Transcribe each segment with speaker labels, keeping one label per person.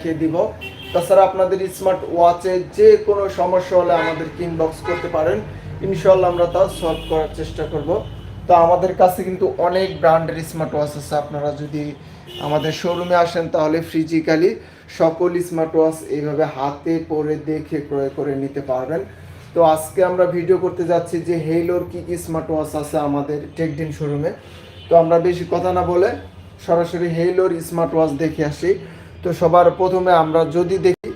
Speaker 1: দেখিয়ে দিব। তাছাড়া আপনাদের স্মার্ট ওয়াচে যে কোনো সমস্যা হলে আমাদেরকে ইনবক্স করতে পারেন। ইনশাল্লাহ আমরা তা সলভ করার চেষ্টা করব। তো আমাদের কাছে কিন্তু অনেক ব্র্যান্ডের স্মার্ট ওয়াচ আছে। আপনারা যদি আমাদের শোরুমে আসেন তাহলে ফিজিক্যালি সকল স্মার্ট ওয়াচ এইভাবে হাতে পরে দেখে ক্রয় করে নিতে পারবেন। তো আজকে আমরা ভিডিও করতে যাচ্ছি যে হেইলোর কি কি স্মার্ট ওয়াচ আছে আমাদের টেকডিন শোরুমে তো আমরা বেশি কথা না বলে সরাসরি হেইলোর স্মার্ট ওয়াচ দেখে আসি। তো সবার প্রথমে আমরা যদি দেখি,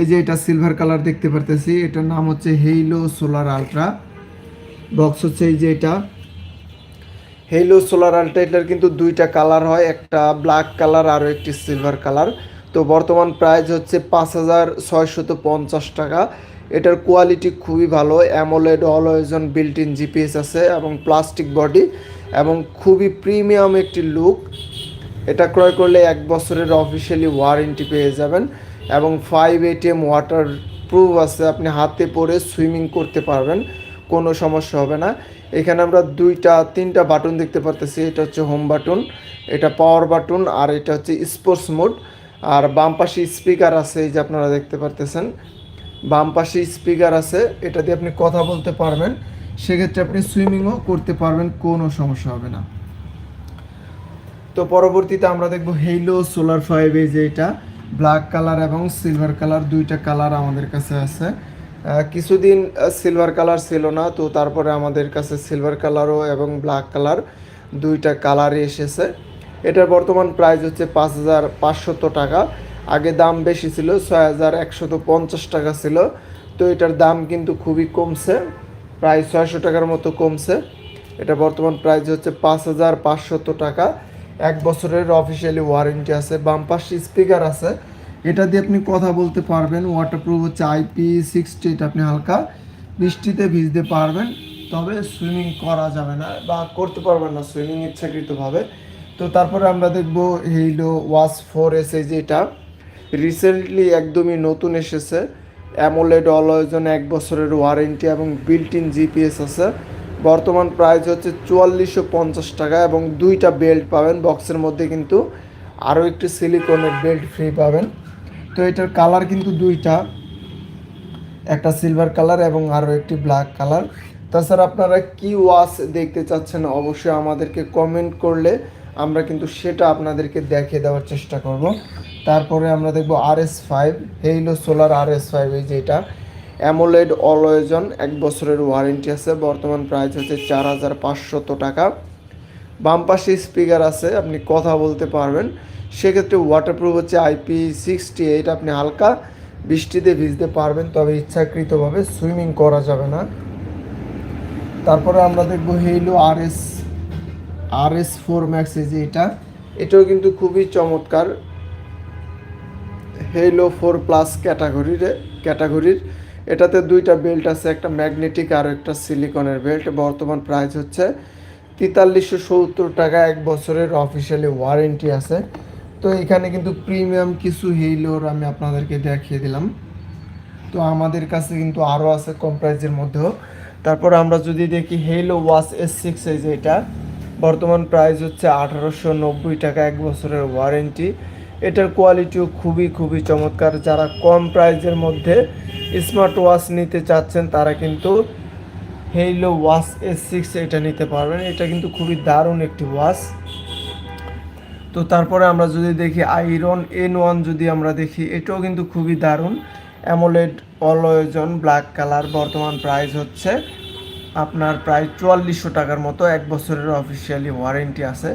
Speaker 1: এই যে এটা সিলভার কালার দেখতে পারতেছি, এটার নাম হচ্ছে হেইলো সোলার আলট্রা বক্স হচ্ছে এই যে এটা। হেইলো সোলার আলট্রা এটার কিন্তু দুইটা কালার হয়, একটা ব্ল্যাক কালার আর একটি সিলভার কালার তো বর্তমান প্রাইস হচ্ছে পাঁচ হাজার ছয়শত পঞ্চাশ টাকা। এটার কোয়ালিটি খুবই ভালো AMOLED always on built in GPS আছে এবং প্লাস্টিক বডি এবং খুবই প্রিমিয়াম একটি লুক এটা ক্রয় করলে এক বছরের অফিসিয়ালি ওয়ারেন্টি পেয়ে যাবেন এবং ফাইভ এটিএম ওয়াটার প্রুফ আছে, আপনি হাতে পরে সুইমিং করতে পারবেন, কোনো সমস্যা হবে না। এখানে আমরা দুইটা, তিনটা বাটন দেখতে পারতেছি, এটা হচ্ছে হোম বাটন এটা পাওয়ার বাটন আর এটা হচ্ছে স্পোর্টস মোড আর বাম পাশে স্পিকার আছে, এই যে আপনারা দেখতে পারতেছেন। বাম পাশে স্পিকার আছে, এটা দিয়ে আপনি কথা বলতে পারবেন, সেক্ষেত্রে আপনি সুইমিংও করতে পারবেন, কোনো সমস্যা হবে না। তো পরবর্তীতে আমরা দেখব হেইলো সোলার ফাইভ এই যে এটা ব্ল্যাক কালার এবং সিলভার কালার দুইটা কালার আমাদের কাছে আছে। কিছুদিন সিলভার কালার ছিল না, তো তারপরে আমাদের কাছে সিলভার কালারও এবং ব্ল্যাক কালার দুইটা কালারই এসেছে। এটার বর্তমান প্রাইস হচ্ছে পাঁচ হাজার পাঁচশত টাকা। আগে দাম বেশি ছিল, ছয় হাজার একশত পঞ্চাশ টাকা ছিল। তো এটার দাম কিন্তু খুবই কমছে, প্রায় ছয়শো টাকার মতো কমছে। এটা বর্তমান প্রাইস হচ্ছে পাঁচ হাজার পাঁচশত টাকা। এক বছরের অফিসিয়ালি ওয়ারেন্টি আছে, বাম পাশে স্পিকার আছে। এটা দিয়ে আপনি কথা বলতে পারবেন ওয়াটারপ্রুফ হচ্ছে আইপি সিক্সটি এটা আপনি হালকা বৃষ্টিতে ভিজতে পারবেন, তবে সুইমিং করা যাবে না বা করতে পারবেন না সুইমিং ইচ্ছাকৃতভাবে। তো তারপরে আমরা দেখব হেইলো ওয়াস ফোর এস এই যে এটা। রিসেন্টলি একদমই নতুন এসেছে অ্যামোলেড অলওয়েজন এক বছরের ওয়ারেন্টি এবং বিল্ট ইন জিপিএস আছে। বর্তমান প্রাইস হচ্ছে চুয়াল্লিশশো পঞ্চাশ টাকা এবং দুইটা বেল্ট পাবেন। বক্সের মধ্যে কিন্তু আরও একটি সিলিকনের বেল্ট ফ্রি পাবেন। তো এটার কালার কিন্তু দুইটা। একটা সিলভার কালার এবং আরও একটি ব্ল্যাক কালার তাছাড়া আপনারা কি ওয়াচ দেখতে চাচ্ছেন অবশ্যই আমাদেরকে কমেন্ট করলে আমরা কিন্তু সেটা আপনাদেরকে দেখিয়ে দেওয়ার চেষ্টা করব। তারপরে আমরা দেখব R S five Haylou solar R S five এই যেটা অ্যামোলেড অলওয়েজন এক বছরের ওয়ারেন্টি আছে, বর্তমান প্রাইস হচ্ছে চার হাজার পাঁচশত টাকা। বাম পাশে স্পিকার আছে, আপনি কথা বলতে পারবেন। সেক্ষেত্রে ওয়াটারপ্রুফ হচ্ছে আইপি সিক্সটি এইট আপনি হালকা বৃষ্টিতে ভিজতে পারবেন, তবে ইচ্ছাকৃতভাবে সুইমিং করা যাবে না। তারপরে আমরা দেখব Haylou R S R S four max এই যে এটা, এটাও কিন্তু খুবই চমৎকার। হেইলো ফোর প্লাস ক্যাটাগরির ক্যাটাগরির এটাতে দুইটা বেল্ট আছে, একটা ম্যাগনেটিক আর একটা সিলিকনের বেল্ট। বর্তমান প্রাইস হচ্ছে তেতাল্লিশশো সত্তর টাকা, এক বছরের অফিসিয়ালি ওয়ারেন্টি আছে। তো এখানে কিন্তু প্রিমিয়াম কিছু হেইলোর আমি আপনাদেরকে দেখিয়ে দিলাম। তো আমাদের কাছে কিন্তু আরও আছে কম প্রাইসের মধ্যেও। তারপর আমরা যদি দেখি হেলো ওয়াচ এস সিক্স এই যে এটা, বর্তমান প্রাইস হচ্ছে আঠারোশো নব্বই টাকা, এক বছরের ওয়ারেন্টি। এটার কোয়ালিটিও খুবই খুবই চমৎকার। যারা কম প্রাইসের মধ্যে স্মার্ট ওয়াচ নিতে চাচ্ছেন, তারা কিন্তু হেইলো ওয়াচ এস সিক্স এটা নিতে পারবেন। এটা কিন্তু খুবই দারুণ একটি ওয়াচ তো তারপরে আমরা যদি দেখি আইরন এন ওয়ান যদি আমরা দেখি, এটাও কিন্তু খুবই দারুণ। AMOLED always on black colour বর্তমান প্রাইস হচ্ছে আপনার প্রায় চুয়াল্লিশশো টাকার মতো। এক বছরের অফিসিয়ালি ওয়ারেন্টি আছে।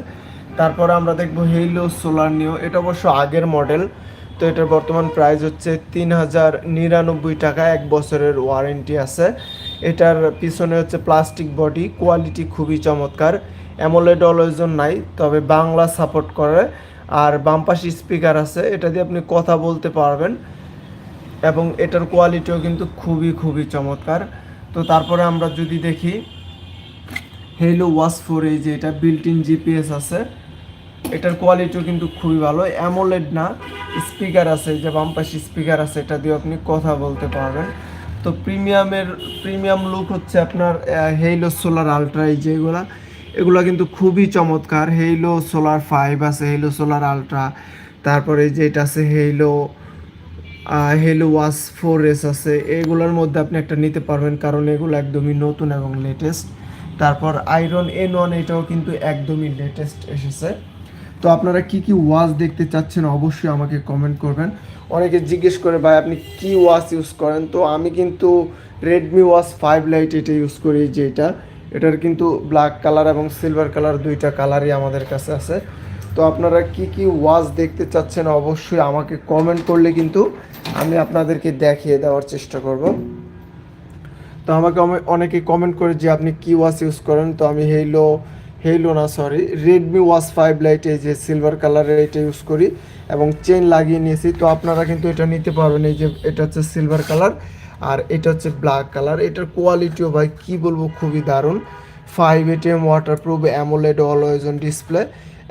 Speaker 1: তারপরে আমরা দেখব হেইলো সোলার নিও এটা অবশ্য আগের মডেল তো এটার বর্তমান প্রাইস হচ্ছে তিন হাজার নিরানব্বই টাকা, এক বছরের ওয়ারেন্টি আছে। এটার পিছনে হচ্ছে প্লাস্টিক বডি কোয়ালিটি খুবই চমৎকার। অ্যামোলেড অলওয়েজন নাই, তবে বাংলা সাপোর্ট করে। আর বাম পাশে স্পিকার আছে, এটা দিয়ে আপনি কথা বলতে পারবেন। এবং এটার কোয়ালিটিও কিন্তু খুবই খুবই চমৎকার। তো তারপরে আমরা যদি দেখি হেলো ওয়াশ ফোর এই যে এটা বিল্ট ইন জিপিএস আছে। এটার কোয়ালিটিও কিন্তু খুবই ভালো। অ্যামোলেড না স্পিকার আছে, যে বাম পাশে স্পিকার আছে, এটা দিয়ে আপনি কথা বলতে পারবেন। তো প্রিমিয়ামের প্রিমিয়াম লুক হচ্ছে আপনার হেইলো সোলার আলট্রা এই যেগুলা এগুলো। কিন্তু খুবই চমৎকার। হেইলো সোলার ফাইভ আছে হেইলো সোলার আলট্রা তারপরে এই যে এটা আছে Haylou hello watch four S আছে। এগুলোর মধ্যে আপনি একটা নিতে পারবেন, কারণ এগুলো একদমই নতুন এবং লেটেস্ট তারপর আয়রন এন ওয়ান এটাও কিন্তু একদমই লেটেস্ট এসেছে। তো আপনারা কি কি ওয়াচ দেখতে চাচ্ছেন অবশ্যই আমাকে কমেন্ট করবেন। অনেকে জিজ্ঞেস করে, ভাই, আপনি কি ওয়াচ ইউজ করেন? তো আমি কিন্তু রেডমি ওয়াচ ফাইভ লাইট এটা ইউজ করি যেটা এটার কিন্তু ব্ল্যাক কালার এবং সিলভার কালার দুইটা কালারই আমাদের কাছে আছে। তো আপনারা কি কি ওয়াচ দেখতে চাচ্ছেন অবশ্যই আমাকে কমেন্ট করলে কিন্তু আমি আপনাদেরকে দেখিয়ে দেওয়ার চেষ্টা করব। তো আমাকে অনেকে কমেন্ট করে যে, আপনি কি ওয়াচ ইউজ করেন? তো আমি, হেইলো হেইলো না sorry Redmi watch five lite এই যে সিলভার কালারের এটা ইউজ করি এবং চেন লাগিয়ে নিয়েছি। তো আপনারা কিন্তু এটা নিতে পারবেন। এই যে এটা হচ্ছে সিলভার কালার আর এটা হচ্ছে ব্ল্যাক কালার এটার কোয়ালিটিও ভাই, কি বলব, খুবই দারুণ। Five ATM waterproof AMOLED always on display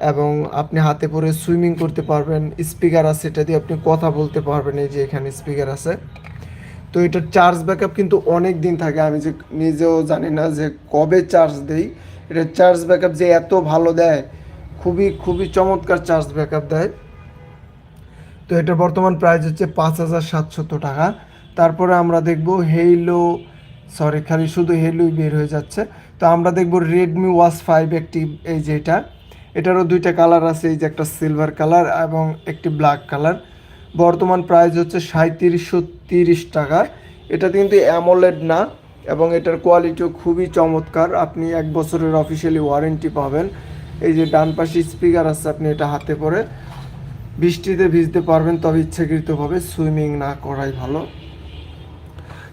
Speaker 1: এবং আপনি হাতে পরে সুইমিং করতে পারবেন। স্পিকার আছে, এটা দিয়ে আপনি কথা বলতে পারবেন। এই যে এখানে স্পিকার আছে। তো এটার চার্জ ব্যাকআপ কিন্তু অনেক দিন থাকে। আমি যে নিজেও জানি না যে কবে চার্জ দেই। এটার চার্জ ব্যাকআপ যে এত ভালো দেয়, খুবই খুবই চমৎকার চার্জ ব্যাকআপ দেয়। তো এটার বর্তমান প্রাইস হচ্ছে পাঁচ হাজার সাতশত টাকা। তারপরে আমরা দেখব হেইলো সরি খালি শুধু হেইলোই বের হয়ে যাচ্ছে। তো আমরা দেখব রেডমি ওয়াচ ফাইভ একটি এই যে এটা। এটারও দুইটা কালার আছে, এই যে একটা সিলভার কালার এবং একটি ব্ল্যাক কালার বর্তমান প্রাইস হচ্ছে সাঁত্রিশশো তিরিশ টাকা। এটা কিন্তু অ্যামোলেড না। এবং এটার কোয়ালিটিও খুবই চমৎকার। আপনি এক বছরের অফিসিয়ালি ওয়ারেন্টি পাবেন। এই যে ডান পাশে স্পিকার আছে, আপনি এটা হাতে পরে বৃষ্টিতে ভিজতে পারবেন, তবে ইচ্ছাকৃতভাবে সুইমিং না করাই ভালো।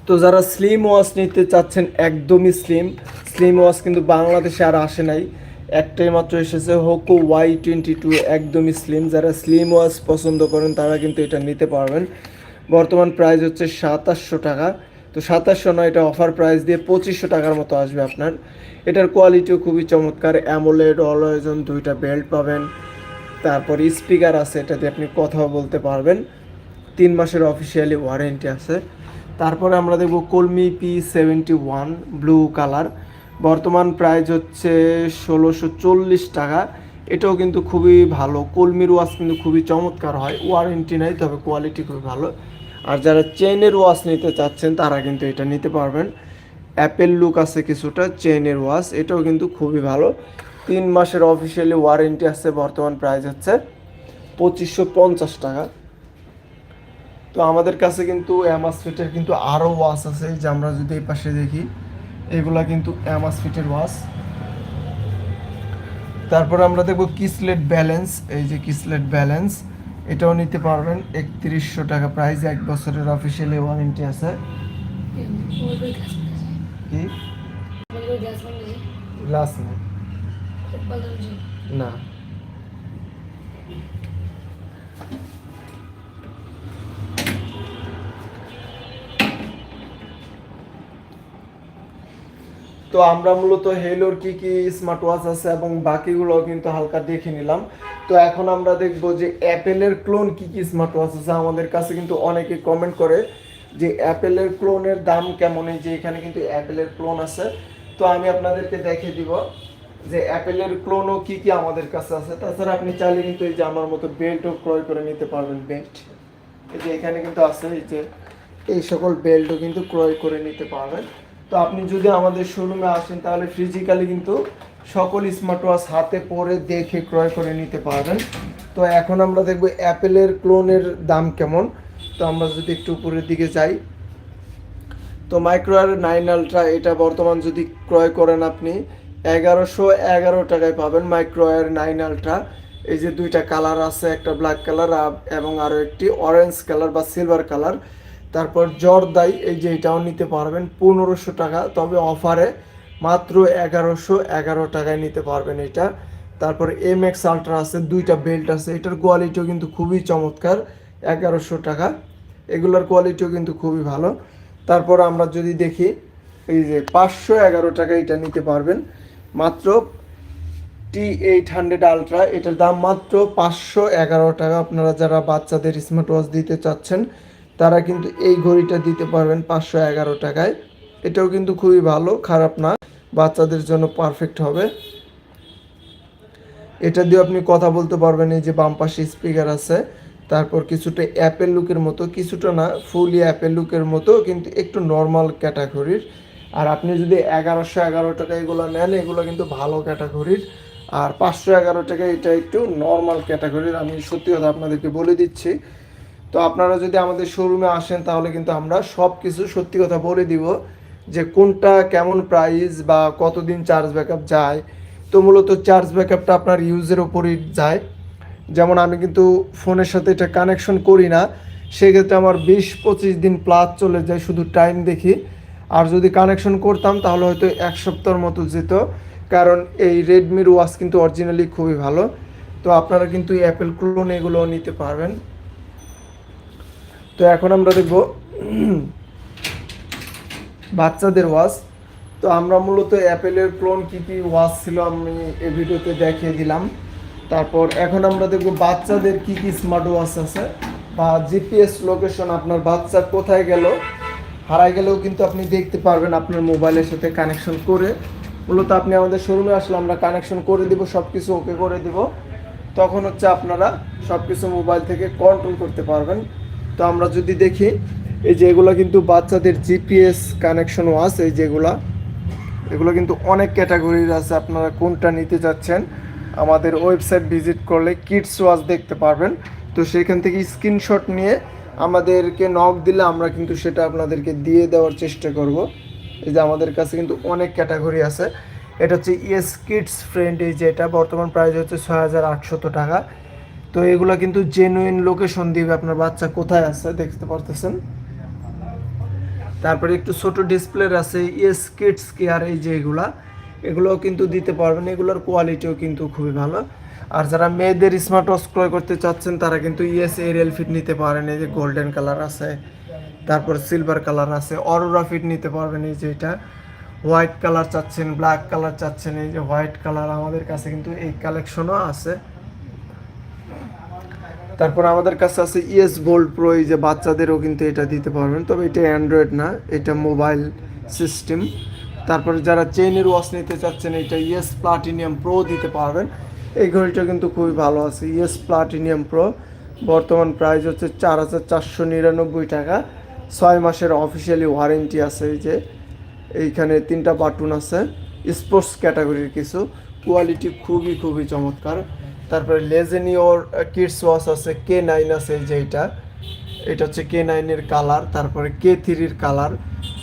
Speaker 1: তো যারা স্লিম ওয়াচ নিতে চাচ্ছেন, একদমই স্লিম স্লিম ওয়াচ কিন্তু বাংলাদেশে আর আসে নাই। একটাই মাত্র এসেছে হোকো ওয়াই টোয়েন্টি টু একদমই স্লিম যারা স্লিম ওয়াচ পছন্দ করেন, তারা কিন্তু এটা নিতে পারবেন। বর্তমান প্রাইস হচ্ছে সাতাশশো টাকা। তো সাতাশশো নয়, এটা অফার প্রাইস দিয়ে পঁচিশশো টাকার মতো আসবে আপনার। এটার কোয়ালিটিও খুবই চমৎকার অ্যামোলেড অলওয়েজন দুইটা বেল্ট পাবেন। তারপর স্পিকার আছে, এটা দিয়ে আপনি কথাও বলতে পারবেন। তিন মাসের অফিসিয়ালি ওয়ারেন্টি আছে। তারপরে আমরা দেখব Colmi P seventy one blue colour বর্তমান প্রাইস হচ্ছে ষোলোশো চল্লিশ টাকা। এটাও কিন্তু খুবই ভালো। কলমির ওয়াশ কিন্তু খুবই চমৎকার হয়। ওয়ারেন্টি নাই, তবে কোয়ালিটি খুবই ভালো। আর যারা চেইনের ওয়াচ নিতে চাচ্ছেন, তারা কিন্তু এটা নিতে পারবেন। অ্যাপেল লুক আছে কিছুটা চেইনের ওয়াচ এটাও কিন্তু খুবই ভালো। তিন মাসের অফিসিয়ালি ওয়ারেন্টি আছে, বর্তমান প্রাইস হচ্ছে পঁচিশশো পঞ্চাশ টাকা। তো আমাদের কাছে কিন্তু অ্যামাস ফিটের কিন্তু আরও ওয়াচ আছে যে আমরা যদি এই পাশে দেখি, এগুলা কিন্তু অ্যামাস ফিটের ওয়াচ তারপর আমরা দেখব কিসলেট ব্যালেন্স এই যে কিসলেট ব্যালেন্স এটাও নিতে পারবেন। একত্রিশশো টাকা প্রাইস এক বছরের অফিসিয়ালি ওয়ারেন্টি আছে। না। তো আমরা মূলত হেলোর কি কি স্মার্ট ওয়াচ আছে এবং বাকিগুলো কিন্তু হালকা দেখে নিলাম। তো এখন আমরা দেখব যে অ্যাপেলের ক্লোন কি কি স্মার্ট ওয়াচ আছে। আমাদের কাছে কিন্তু অনেকে কমেন্ট করে যে অ্যাপেলের ক্লোনের দাম কেমন? এই যে এখানে কিন্তু অ্যাপেলের ক্লোন আছে। তো আমি আপনাদেরকে দেখিয়ে দিব যে অ্যাপেলের ক্লোনও কি কি আমাদের কাছে আছে। তাছাড়া আপনি চাইলে কিন্তু এই যে আমার মতো বেল্টও ক্রয় করে নিতে পারবেন, বেল্ট। এই যে এখানে কিন্তু আছে, এই যে এই সকল বেল্টও কিন্তু ক্রয় করে নিতে পারবেন। তো আপনি যদি আমাদের শোরুমে আসেন, তাহলে ফিজিক্যালি কিন্তু সকল স্মার্ট ওয়াচ হাতে পরে দেখে ক্রয় করে নিতে পারবেন। তো এখন আমরা দেখব অ্যাপেলের ক্লোনের দাম কেমন। তো আমরা যদি একটু উপরের দিকে যাই। তো মাইক্রোয়ার নাইন আলট্রা এটা বর্তমান যদি ক্রয় করেন আপনি, এগারোশো এগারো টাকায় পাবেন মাইক্রোয়ার নাইন আলট্রা এই যে দুইটা কালার আছে, একটা ব্ল্যাক কালার এবং আরও একটি অরেঞ্জ কালার বা সিলভার কালার তারপর জর্দাই এই যে এটাও নিতে পারবেন পনেরোশো টাকা। তবে অফারে মাত্র এগারোশো এগারো টাকায় নিতে পারবেন এটা। তারপর এম এক্স আলট্রা আছে, দুইটা বেল্ট আছে। এটার কোয়ালিটিও কিন্তু খুবই চমৎকার, এগারোশো টাকা। এগুলোর কোয়ালিটিও কিন্তু খুবই ভালো। তারপর আমরা যদি দেখি, এই যে পাঁচশো এগারো টাকা এটা নিতে পারবেন। মাত্র টি এইট হান্ড্রেড আলট্রা এটার দাম মাত্র পাঁচশো এগারো টাকা। আপনারা যারা বাচ্চাদের স্মার্ট ওয়াচ দিতে চাচ্ছেন, তারা কিন্তু এই ঘড়িটা দিতে পারবেন পাঁচশো এগারো টাকায়। এটাও কিন্তু খুবই ভালো, খারাপ না, বাচ্চাদের জন্য পারফেক্ট হবে। এটা দিয়ে আপনি কথা বলতে পারবেন, এই যে বাম পাশে স্পিকার আছে, তারপর কিছুটা অ্যাপেল লুকের মতো, কিছুটা না ফুলি অ্যাপেল লুকের মতো, কিন্তু একটু নর্মাল ক্যাটাগরির আর আপনি যদি এগারোশো এগারো টাকা এগুলো নেন, এগুলো কিন্তু ভালো ক্যাটাগরির আর পাঁচশো এগারো টাকা এটা একটু নর্মাল ক্যাটাগরির আমি সত্যি কথা আপনাদেরকে বলে দিচ্ছি। তো আপনারা যদি আমাদের শোরুমে আসেন, তাহলে কিন্তু আমরা সব কিছু সত্যি কথা বলে দিব। যে কোনটা কেমন প্রাইস বা কতদিন চার্জ ব্যাকআপ যায়, তো মূলত চার্জ ব্যাকআপটা আপনার ইউজের ওপরই যায়। যেমন আমি কিন্তু ফোনের সাথে এটা কানেকশন করি না, সেক্ষেত্রে আমার বিশ পঁচিশ দিন প্লাস চলে যায় শুধু টাইম দেখি। আর যদি কানেকশন করতাম তাহলে হয়তো এক সপ্তাহের মতো যেত, কারণ এই রেডমির ওয়াচ কিন্তু অরিজিনালি খুবই ভালো। তো আপনারা কিন্তু অ্যাপেল ক্লোন এগুলো নিতে পারবেন। তো এখন আমরা দেখব বাচ্চাদের ওয়াচ। তো আমরা মূলত অ্যাপেলের ক্লোন কী কী ওয়াচ ছিল আমি এই ভিডিওতে দেখিয়ে দিলাম। তারপর এখন আমরা দেখব বাচ্চাদের কি কি স্মার্ট ওয়াচ আছে বা জিপিএস লোকেশন আপনার বাচ্চা কোথায় গেল হারাই গেলেও কিন্তু আপনি দেখতে পারবেন আপনার মোবাইলের সাথে কানেকশন করে। মূলত আপনি আমাদের শোরুমে আসলে আমরা কানেকশন করে দিব সব কিছু ওকে করে দিব। তখন হচ্ছে আপনারা সব কিছু মোবাইল থেকে কন্ট্রোল করতে পারবেন। তো আমরা যদি দেখি এই যে এগুলো কিন্তু বাচ্চাদের জিপিএস কানেকশন ওয়াচ এই যেগুলা। এগুলো কিন্তু অনেক ক্যাটাগরির আছে, আপনারা কোনটা নিতে চাচ্ছেন, আমাদের ওয়েবসাইট ভিজিট করলে কিডস ওয়াচ দেখতে পারবেন। তো সেখান থেকে স্ক্রিনশট নিয়ে আমাদেরকে নক দিলে আমরা কিন্তু সেটা আপনাদেরকে দিয়ে দেওয়ার চেষ্টা করব। এই যে আমাদের কাছে কিন্তু অনেক ক্যাটাগরি আছে। এটা হচ্ছে ইয়েস কিডস ফ্রেন্ড এই যে এটা। বর্তমান প্রাইস হচ্ছে ছয় হাজার আটশত টাকা। তো এগুলো কিন্তু জেনুইন লোকেশন দিবে আপনার বাচ্চা কোথায় আছে, দেখতে পারতেছেন। তারপরে একটু ছোট ডিসপ্লের আছে ইয়েস কিডস কেয়ার এই যে এগুলা, এগুলোও কিন্তু দিতে পারবেন। এগুলোর কোয়ালিটিও কিন্তু খুবই ভালো। আর যারা মেয়েদের স্মার্ট ওয়াচ ক্রয় করতে চাচ্ছেন, তারা কিন্তু ইয়েস এরিয়াল ফিট নিতে পারেন। এই যে গোল্ডেন কালার আছে, তারপর সিলভার কালার আছে অরোরা ফিট নিতে পারবেন। এই যে এটা হোয়াইট কালার চাচ্ছেন ব্ল্যাক কালার চাচ্ছেন। এই যে হোয়াইট কালার আমাদের কাছে কিন্তু এই কালেকশনও আছে। তারপর আমাদের কাছে আছে ইএস গোল্ড প্রো, এই যে বাচ্চাদেরও কিন্তু এটা দিতে পারবেন। তবে এটা অ্যান্ড্রয়েড না, এটা মোবাইল সিস্টেম। তারপরে যারা চেইনের ওয়াচ নিতে চাচ্ছেন, এটা ইএস প্লাটিনিয়াম প্রো দিতে পারবেন। এই ঘড়িটা কিন্তু খুবই ভালো আছে, ইএস প্লাটিনিয়াম প্রো। বর্তমান প্রাইস হচ্ছে চার হাজার চারশো নিরানব্বই টাকা। ছয় মাসের অফিসিয়ালি ওয়ারেন্টি আছে এই যে, এইখানে তিনটা বাটন আছে, স্পোর্টস ক্যাটাগরির কিছু। কোয়ালিটি খুবই খুবই চমৎকার। তারপরে লেজেনিওর কিডস ওয়াচ আছে কে নাইন আছে এই যে এটা এটা হচ্ছে কে নাইনের কালার তারপরে কে থ্রির কালার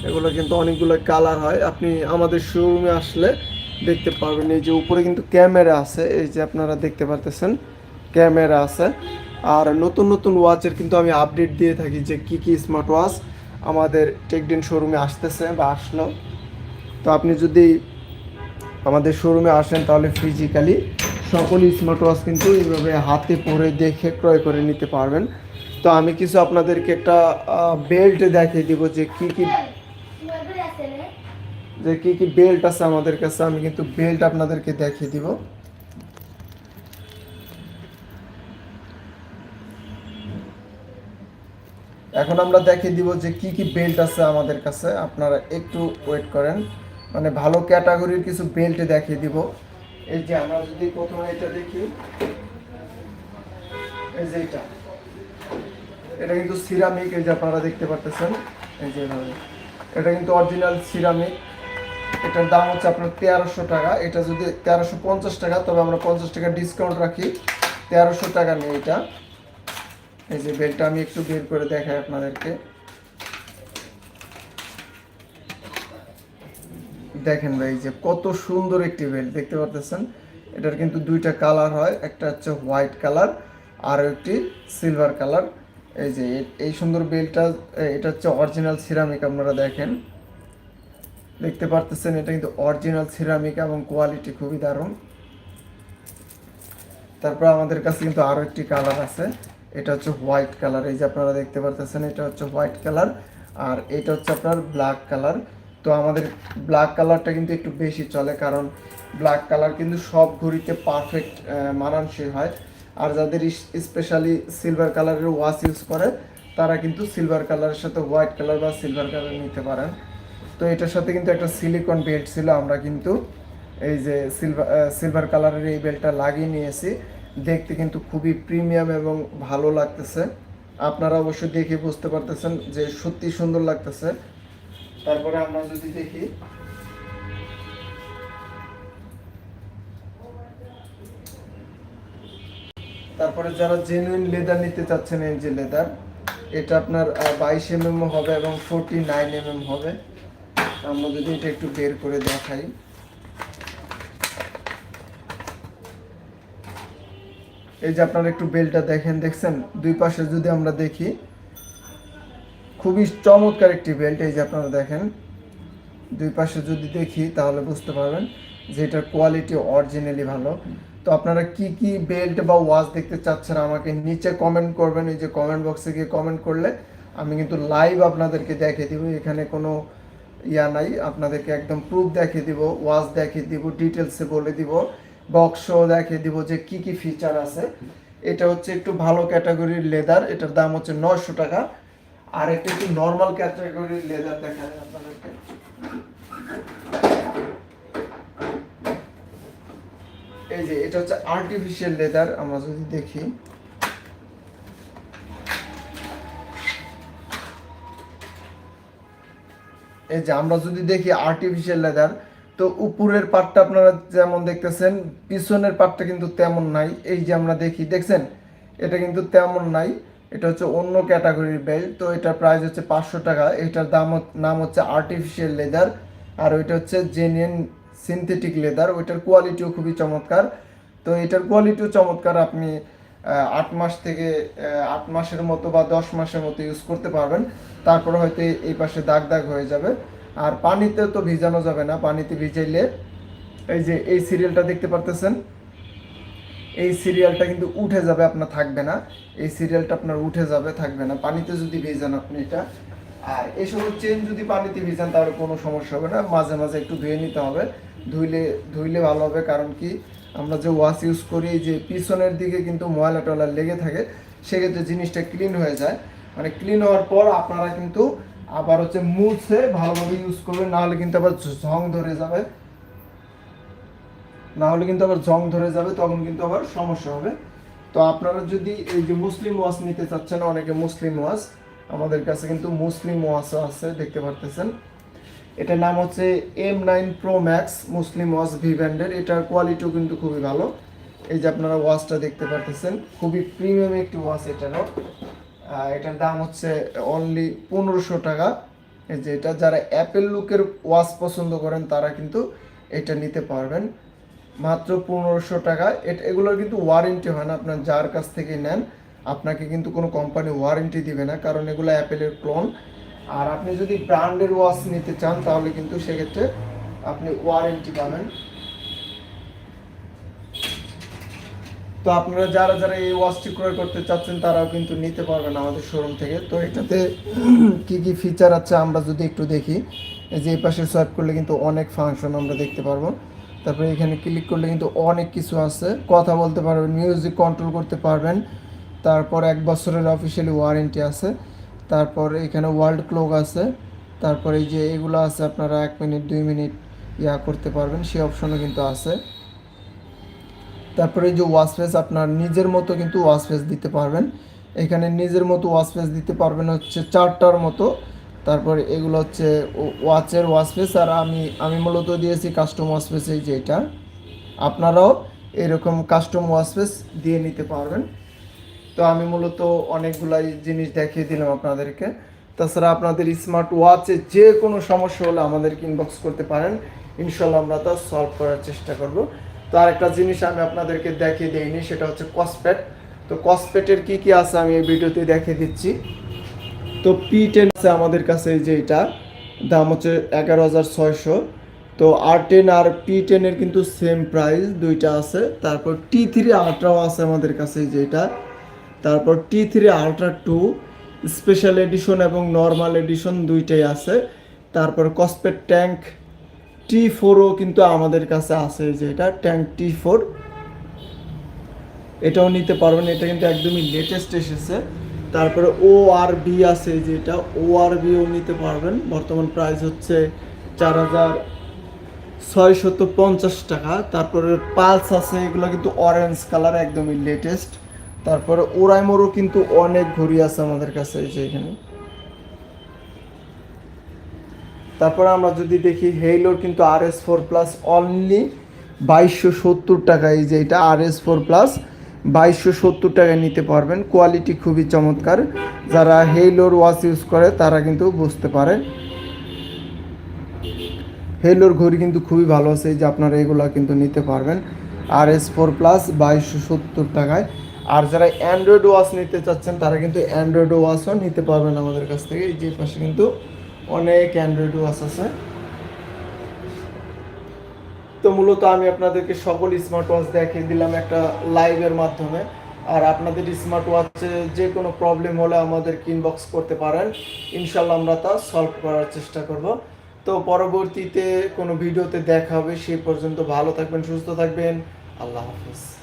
Speaker 1: এগুলো কিন্তু অনেকগুলো কালার হয়। আপনি আমাদের শোরুমে আসলে দেখতে পারবেন। এই যে উপরে কিন্তু ক্যামেরা আছে। এই যে আপনারা দেখতে পারতেছেন ক্যামেরা আছে। আর নতুন নতুন ওয়াচের কিন্তু আমি আপডেট দিয়ে থাকি যে কি কি স্মার্ট ওয়াচ আমাদের টেকডেন শোরুমে আসতেছে বা আসলো। তো আপনি যদি আমাদের শোরুমে আসেন তাহলে ফিজিক্যালি সকল স্মার্ট ওয়াচ কিন্তু এইভাবে হাতে পরে দেখে ক্রয় করে নিতে পারবেন। তো আমি কিছু আপনাদেরকে একটা বেল্ট দেখিয়ে দিব যে কি কি যে কি কি বেল্ট আছে আমাদের কাছে। আমি কিন্তু বেল্ট আপনাদেরকে দেখিয়ে দিব। এখন আমরা দেখিয়ে দিব যে কি কি বেল্ট আছে আমাদের কাছে। আপনারা একটু ওয়েট করেন। মানে ভালো ক্যাটাগরির কিছু বেল্ট দেখিয়ে দিব। এই যে আমরা যদি প্রথমে এটা দেখি, এই যে এটা। এটা কিন্তু সিরামিক, এই যে আপনারা দেখতে পারতেছেন, এই যে। এটা কিন্তু অরিজিনাল সিরামিক। এটার দাম হচ্ছে আপনার তেরোশো টাকা। এটা যদি তেরোশো পঞ্চাশ টাকা, তবে আমরা পঞ্চাশ টাকা ডিসকাউন্ট রাখি। তেরোশো টাকা নিয়ে এটা। এই যে বেলটা আমি একটু বের করে দেখাই আপনাদেরকে। দেখেন ভাই যে কত সুন্দর একটি বেল্ট দেখতে পারতেছেন? এটার কিন্তু দুইটা কালার হয়, একটা হচ্ছে হোয়াইট কালার আর একটি সিলভার কালার এই যে এই সুন্দর বেল্টটা এটা হচ্ছে অরিজিনাল সিরামিক আপনারা দেখেন। দেখতে পারতেছেন, এটা কিন্তু অরিজিনাল সিরামিক এবং কোয়ালিটি খুবই দারুণ। তারপর আমাদের কাছে কিন্তু আরও একটি কালার আছে, এটা হচ্ছে হোয়াইট কালার এই যে আপনারা দেখতে পারতেছেন, এটা হচ্ছে হোয়াইট কালার আর এটা হচ্ছে আপনার ব্ল্যাক কালার তো আমাদের ব্ল্যাক কালারটা কিন্তু একটু বেশি চলে, কারণ ব্ল্যাক কালার কিন্তু সব ঘড়িতে পারফেক্ট মানানসই হয়। আর যাদের স্পেশালি সিলভার কালারের ওয়াশ ইউজ করে, তারা কিন্তু সিলভার কালারের সাথে হোয়াইট কালার বা সিলভার কালার নিতে পারেন। তো এটার সাথে কিন্তু একটা সিলিকন বেল্ট ছিল, আমরা কিন্তু এই যে সিলভার সিলভার কালারের এই বেল্টটা লাগিয়ে নিয়েছি। দেখতে কিন্তু খুবই প্রিমিয়াম এবং ভালো লাগতেছে। আপনারা অবশ্যই দেখে বুঝতে পারতেছেন যে সত্যি সুন্দর লাগতেছে। তারপরে আমরা যদি দেখি, তারপরে যারা জেনুইন লেদার নিতে চাচ্ছেন এই যে লেদার এটা আপনার বাইশ এম এম হবে এবং ফোরটি নাইন এম এম হবে। আমরা যদি এটা একটু বের করে দেখাই। এই যে আপনারা একটু বেলটা দেখেন, দেখছেন? দুই পাশে যদি আমরা দেখি খুবই চমৎকার একটি বেল্ট, এই যে আপনারা দেখেন। দুই পাশে যদি দেখি তাহলে বুঝতে পারবেন যে এটার কোয়ালিটি অরিজিনালি ভালো। তো আপনারা কি কি বেল্ট বা ওয়াচ দেখতে চাচ্ছেন আমাকে নিচে কমেন্ট করবেন, এই যে কমেন্ট বক্সে গিয়ে কমেন্ট করলে আমি কিন্তু লাইভ আপনাদেরকে দেখিয়ে দিব। এখানে কোনো ইয়া নাই, আপনাদেরকে একদম প্রুফ দেখিয়ে দিব, ওয়াচ দেখিয়ে দিব ডিটেলসে বলে দিব বক্সও দেখিয়ে দিব যে কি কি ফিচার আছে। এটা হচ্ছে একটু ভালো ক্যাটাগরির লেদার এটার দাম হচ্ছে নশো টাকা। আর একটা একটু নর্মাল ক্যাটাগরির লেদার দেখায় আপনাদেরকে। এই যে, এটা হচ্ছে আর্টিফিশিয়াল লেদার আমরা যদি দেখি। এই যে, আমরা যদি দেখি আর্টিফিশিয়াল লেদার তো উপরের পার্টটা আপনারা যেমন দেখতেছেন, পিছনের পার্টটা কিন্তু তেমন নাই। এই যে আমরা দেখি, দেখছেন? এটা কিন্তু তেমন নাই। এটা হচ্ছে অন্য ক্যাটাগরির বেল্ট, তো এটার প্রাইস হচ্ছে পাঁচশো টাকা। এটার দাম নাম হচ্ছে আর্টিফিশিয়াল লেদার আর ওইটা হচ্ছে জেনুইন সিনথেটিক লেদার ওইটার কোয়ালিটিও খুবই চমৎকার। তো এটার কোয়ালিটিও চমৎকার, আপনি আট মাস থেকে আট মাসের মতো বা দশ মাসের মতো ইউজ করতে পারবেন। তারপরে হয়তো এই পাশে দাগ দাগ হয়ে যাবে। আর পানিতে তো ভিজানো যাবে না, পানিতে ভিজাইলে এই যে, এই সিরিয়ালটা দেখতে পারতেছেন? এই সিরিয়ালটা কিন্তু উঠে যাবে আপনার থাকবে না। এই সিরিয়ালটা আপনার উঠে যাবে, থাকবে না। পানিতে যদি ভিজান আপনি এটা, আর সকল চেন যদি পানিতে ভিজান, তাহলে কোনো সমস্যা হবে না। মাঝে মাঝে একটু ধুয়ে নিতে হবে। ধুইলে ধুইলে ভালো হবে, কারণ কি আমরা যে ওয়াশ ইউজ করি যে পিছনের দিকে কিন্তু ময়লা টয়লা লেগে থাকে, সেক্ষেত্রে জিনিসটা ক্লিন হয়ে যায়। মানে ক্লিন হওয়ার পর আপনারা কিন্তু আবার হচ্ছে মুছে ভালোভাবে ইউজ করবেন, নাহলে কিন্তু আবার ঝং ধরে যাবে। না হলে কিন্তু আবার জং ধরে যাবে, তখন কিন্তু আবার সমস্যা হবে। তো আপনারা যদি এই যে মুসলিম ওয়াশ নিতে চাচ্ছেন, অনেকে মুসলিম ওয়াশ আমাদের কাছে কিন্তু মুসলিম ওয়াশও আছে, দেখতে পারতেছেন। এটার নাম হচ্ছে এম নাইন প্রো ম্যাক্স মুসলিম ওয়াশ ভি ব্র্যান্ডের। এটার কোয়ালিটিও কিন্তু খুবই ভালো। এই যে আপনারা ওয়াশটা দেখতে পারতেছেন, খুবই প্রিমিয়াম একটি ওয়াশ এটারও। এটার দাম হচ্ছে অনলি পনেরোশো টাকা। এই যে এটা, যারা অ্যাপেল লুকের ওয়াশ পছন্দ করেন, তারা কিন্তু এটা নিতে পারবেন। মাত্র পনেরোশো টাকা এটা এগুলোর কিন্তু ওয়ারেন্টি হয় না। আপনার যার কাছ থেকে নেন, আপনাকে কিন্তু কোনো কোম্পানি ওয়ারেন্টি দিবে না, কারণ এগুলো অ্যাপেলের ক্লোন আর আপনি যদি ব্র্যান্ডের ওয়াচ নিতে চান, তাহলে কিন্তু সেক্ষেত্রে আপনি ওয়ারেন্টি পাবেন। তো আপনারা যারা যারা এই ওয়াচটি ক্রয় করতে চাচ্ছেন, তারাও কিন্তু নিতে পারবেন আমাদের শোরুম থেকে। তো এটাতে কি কি ফিচার আছে, আমরা যদি একটু দেখি। যে এই পাশে সোয়াইপ করলে কিন্তু অনেক ফাংশন আমরা দেখতে পারব। তারপরে এখানে ক্লিক করলে কিন্তু অনেক কিছু আছে। কথা বলতে পারবেন মিউজিক কন্ট্রোল করতে পারবেন। তারপর এক বছরের অফিসিয়ালি ওয়ারেন্টি আছে। তারপর এখানে ওয়ার্ল্ড ক্লক আছে। তারপর এই যে এগুলো আছে, আপনারা এক মিনিট, দুই মিনিট ইয়া করতে পারবেন, সেই অপশনও কিন্তু আছে। তারপরে যে ওয়াশ ফেস আপনার নিজের মতো কিন্তু ওয়াশ ফেস দিতে পারবেন। এখানে নিজের মতো ওয়াশ ফেস দিতে পারবেন হচ্ছে চারটার মতো। তারপরে এগুলো হচ্ছে ওয়াচের ওয়াশ ফেস আর আমি আমি মূলত দিয়েছি কাস্টম ফেস এই আপনারাও এরকম কাস্টম ওয়াশ ফেস দিয়ে নিতে পারবেন। তো আমি মূলত অনেকগুলাই জিনিস দেখিয়ে দিলাম আপনাদেরকে। তাছাড়া আপনাদের স্মার্ট ওয়াচে যে কোনো সমস্যা হলে আমাদেরকে ইনবক্স করতে পারেন। ইনশাল্লাহ আমরা তা সলভ করার চেষ্টা করব। তো আরেকটা জিনিস আমি আপনাদেরকে দেখিয়ে দিইনি, সেটা হচ্ছে কসপেট তো কসপেটের কি কি আছে আমি এই ভিডিওতে দেখিয়ে দিচ্ছি। তো পি টেন আছে আমাদের কাছে যে এটা। দাম হচ্ছে এগারো হাজার ছয়শো। তো আর টেন আর পি টেনের কিন্তু সেম প্রাইস দুইটা আছে। তারপর টি থ্রি আলট্রাও আছে আমাদের কাছে এই যে এটা। তারপর T three ultra two special edition এবং নর্মাল এডিশন দুইটাই আছে। তারপর কসপেট ট্যাঙ্ক টি ফোরও কিন্তু আমাদের কাছে আছে এই যে এটা ট্যাঙ্ক টি ফোর এটাও নিতে পারবেন, এটা কিন্তু একদমই লেটেস্ট এসেছে। তারপরে ও আর বি আছে যেটা ও আর বিও নিতে পারবেন। বর্তমান প্রাইস হচ্ছে চার হাজার ছয়শত পঞ্চাশ টাকা। তারপরে পালস আছে, এগুলো কিন্তু অরেঞ্জ কালার একদমই লেটেস্ট তারপরে ওরাইমোরও কিন্তু অনেক ঘড়ি আছে আমাদের কাছে যে এখানে। তারপরে আমরা যদি দেখি হেইলোর কিন্তু আর এস ফোর প্লাস অনলি বাইশশো সত্তর টাকা। এই যে এটা আর এস ফোর প্লাস বাইশশো সত্তর টাকায় নিতে পারবেন। কোয়ালিটি খুবই চমৎকার। যারা হেইলোর ওয়াচ ইউজ করে, তারা কিন্তু বুঝতে পারে হেলোর ঘড়ি কিন্তু খুবই ভালো আছে যে আপনারা এগুলো কিন্তু নিতে পারবেন। আর এস ফোর প্লাস বাইশশো সত্তর টাকায়। আর যারা অ্যান্ড্রয়েড ওয়াচ নিতে চাচ্ছেন, তারা কিন্তু অ্যান্ড্রয়েড ওয়াচও নিতে পারবেন আমাদের কাছ থেকে। যে পাশে কিন্তু অনেক অ্যান্ড্রয়েড ওয়াচ আছে। তো মূলত আমি আপনাদেরকে সকল স্মার্ট ওয়াচ দেখিয়ে দিলাম একটা লাইভের মাধ্যমে। আর আপনাদের স্মার্ট ওয়াচে যে কোনো প্রবলেম হলে আমাদেরকে ইনবক্স করতে পারেন ইনশাল্লাহ আমরা তা সলভ করার চেষ্টা করব। তো পরবর্তীতে কোনো ভিডিওতে দেখা হবে, সেই পর্যন্ত ভালো থাকবেন, সুস্থ থাকবেন। আল্লাহ হাফিজ।